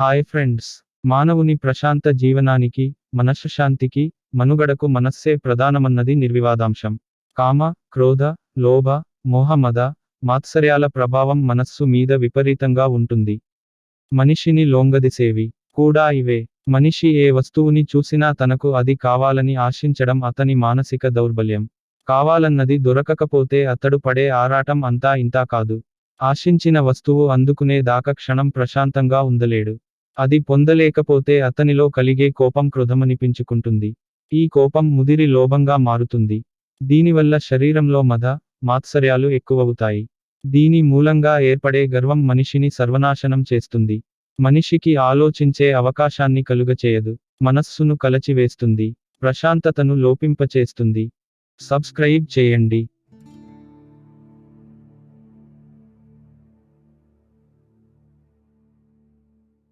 Hi friends మానవుని ప్రశాంత జీవనానికి మనశ్శాంతికి మనుగడకు మనస్సే ప్రధానమన్నది నిర్వివాదాంశం. కామ క్రోధ లోభ మోహమద మాత్సర్యాల ప్రభావం మనస్సు మీద విపరీతంగా ఉంటుంది. మనిషిని లొంగదిసేవి కూడా ఇవే. మనిషి ఏ వస్తువుని చూసినా తనకు అది కావాలని ఆశించడం అతని మానసిక దౌర్బల్యం. కావాలన్నది దొరకకపోతే అతడు పడే ఆరాటం అంతా ఇంతా కాదు. ఆశించిన వస్తువు అందుకునే దాకా క్షణం ప్రశాంతంగా ఉందలేడు అది పొందలేకపోతే అతనిలో కలిగే కోపం క్రోధమనిపించుకుంటుంది. ఈ కోపం ముదిరి లోభంగా మారుతుంది. దీనివల్ల శరీరంలో మద మాత్సర్యాలు ఎక్కువవుతాయి. దీని మూలంగా ఏర్పడే గర్వం మనిషిని సర్వనాశనం చేస్తుంది. మనిషికి ఆలోచించే అవకాశాన్ని కలుగచేయదు. మనస్సును కలచివేస్తుంది. ప్రశాంతతను లోపింపచేస్తుంది. సబ్స్క్రైబ్ చేయండి.